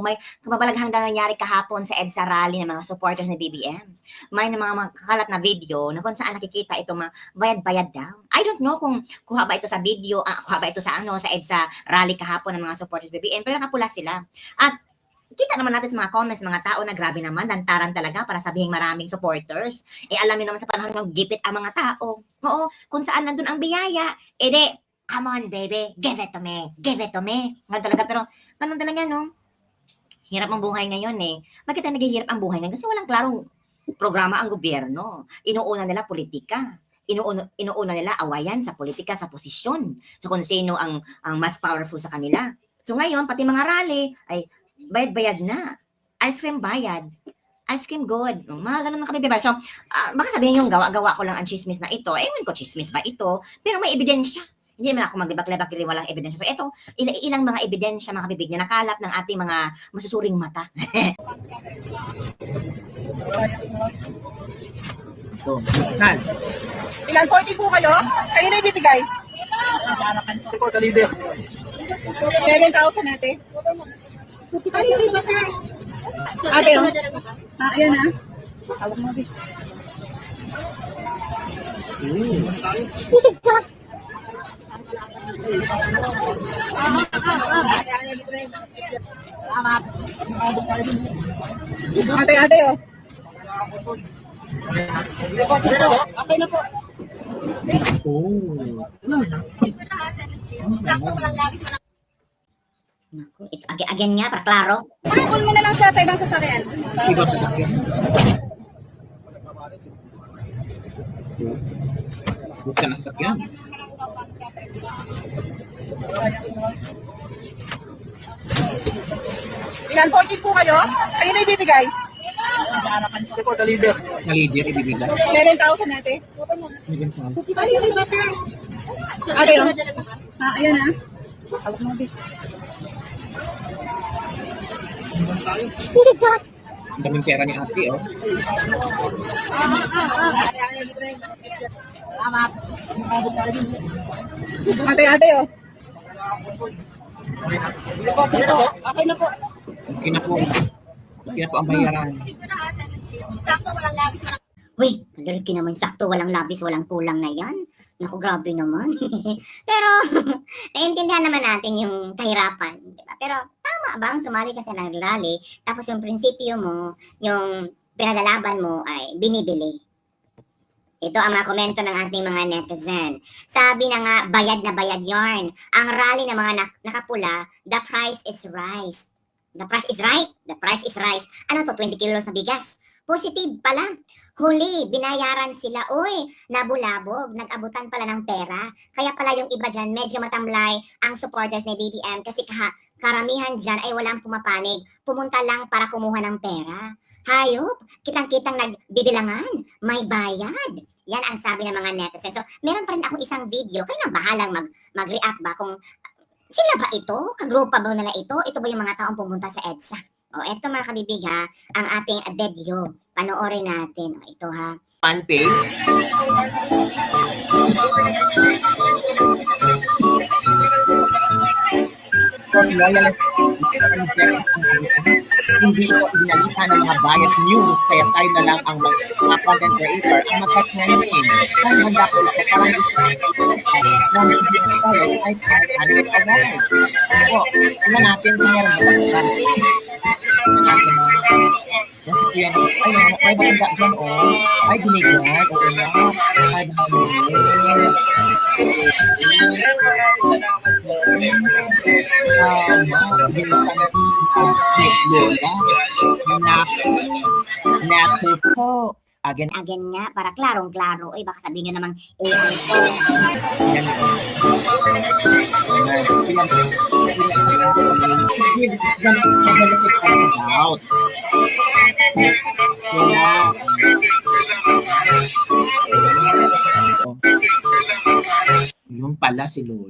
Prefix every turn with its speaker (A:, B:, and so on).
A: May kumabalaghang na nangyari kahapon sa EDSA rally ng mga supporters ng BBM. May na mga, mga kakalat na video na kung saan nakikita itong mga bayad-bayad daw. I don't know kung kuha ba ito sa video, ah, kuha ba ito sa ano, sa EDSA rally kahapon ng mga supporters ng BBM, pero nakapula sila. At kita naman natin sa mga comments, mga tao na grabe naman, lantaran talaga para sabihin maraming supporters. Eh alam niyo naman sa panahon ng gipit ang mga tao. Oo, kung saan nandun ang biyaya, de, come on baby, give it to me, give it to me. Ganun talaga, pero ganun talaga no. Hirap ang buhay ngayon eh. Bakit tayo naghihirap ang buhay ngayon? Kasi walang klarong programa ang gobyerno. Inuuna nila politika. Inuuna, inuuna nila awayan sa politika, sa posisyon. Sa kung sino ang, ang mas powerful sa kanila. So ngayon, pati mga rally, ay bayad-bayad na. Ice cream bayad. Ice cream good. Mga ganun na kami, diba? So, ah, baka sabihin yung gawa-gawa ko lang ang chismis na ito. Eh, ko chismis ba ito? Pero may ebidensya. Hindi naman ako maglibak-libak kiri walang ebidensya. So, ito, ilang, ilang mga ebidensya, mga kabibig, na nakalap ng ating mga masusuring mata.
B: Ito, saan?
C: Ilan? 40 po kayo? Kayo na ibibigay?
B: Ito po sa leader.
C: 7,000 ate. Ate, oh. Ah, ayan ah. Hawak mo, ate.
B: Mm.
C: Pusog ka! Ate, ate, oh. Okay na po.
B: Oh.
A: Naku, ito, ag- again nga, para klaro.
C: Pakul mo na lang siya sa ibang sasakyan.
B: Ikaw sa sakyan. Buksan ang sasakyan.
C: Ilan? 40 po kayo? Kayo na ibibigay?
B: Ito po sa leader. Sa leader, ibibigay.
C: 7,000 ate. Ate, oh. Ah, ayan ah. Hawak mo, ka!
B: Ang daming pera ni ate, oh.
C: Ate, ate, oh. Ito, okay na po.
B: Okay na po. Okay na po ang bayaran.
A: Uy, kalirki naman sakto, walang labis, walang kulang na yan. Naku, grabe naman. Pero, naiintindihan naman natin yung kahirapan. Di ba? Pero, tama ba ang sumali ka sa rally, tapos yung prinsipyo mo, yung pinaglalaban mo ay binibili. Ito ang mga komento ng ating mga netizen. Sabi na nga, bayad na bayad yarn. Ang rally ng mga nak- nakapula, the price is rice. The price is right. The price is rice. Ano to, 20 kilos na bigas? Positive pala. Huli, binayaran sila. Uy, nabulabog. Nag-abutan pala ng pera. Kaya pala yung iba dyan, medyo matamlay ang supporters ni BBM kasi kaha, karamihan dyan ay walang pumapanig. Pumunta lang para kumuha ng pera. Hayop, kitang-kitang nagbibilangan. May bayad. Yan ang sabi ng mga netizens. So, meron pa rin akong isang video. Kayo na bahalang mag, mag-react ba kung sila ba ito? Kagrupa ba nila ito? Ito ba yung mga taong pumunta sa EDSA? O, eto mga kabibig ha, ang ating video. Panoorin natin. O, ito ha.
B: Fan page. Loyal hindi ito inalihan ng mga bias news kaya tayo na lang ang mga, content creator ang magkaknayin. Kaya handa ko kung hindi ko tayo ay kahit ano ito award. Ako, ano natin meron ba? Kasi kuya, ay, ay, ay, ba dyan, oh. Ay, binigyan. Oo nga. Ay. Binigyan si Lola. Naku. Po. Again,
A: Again nga, para klarong-klaro. Uy, baka sabihin nyo namang AI
B: po. Yung pala si Lola.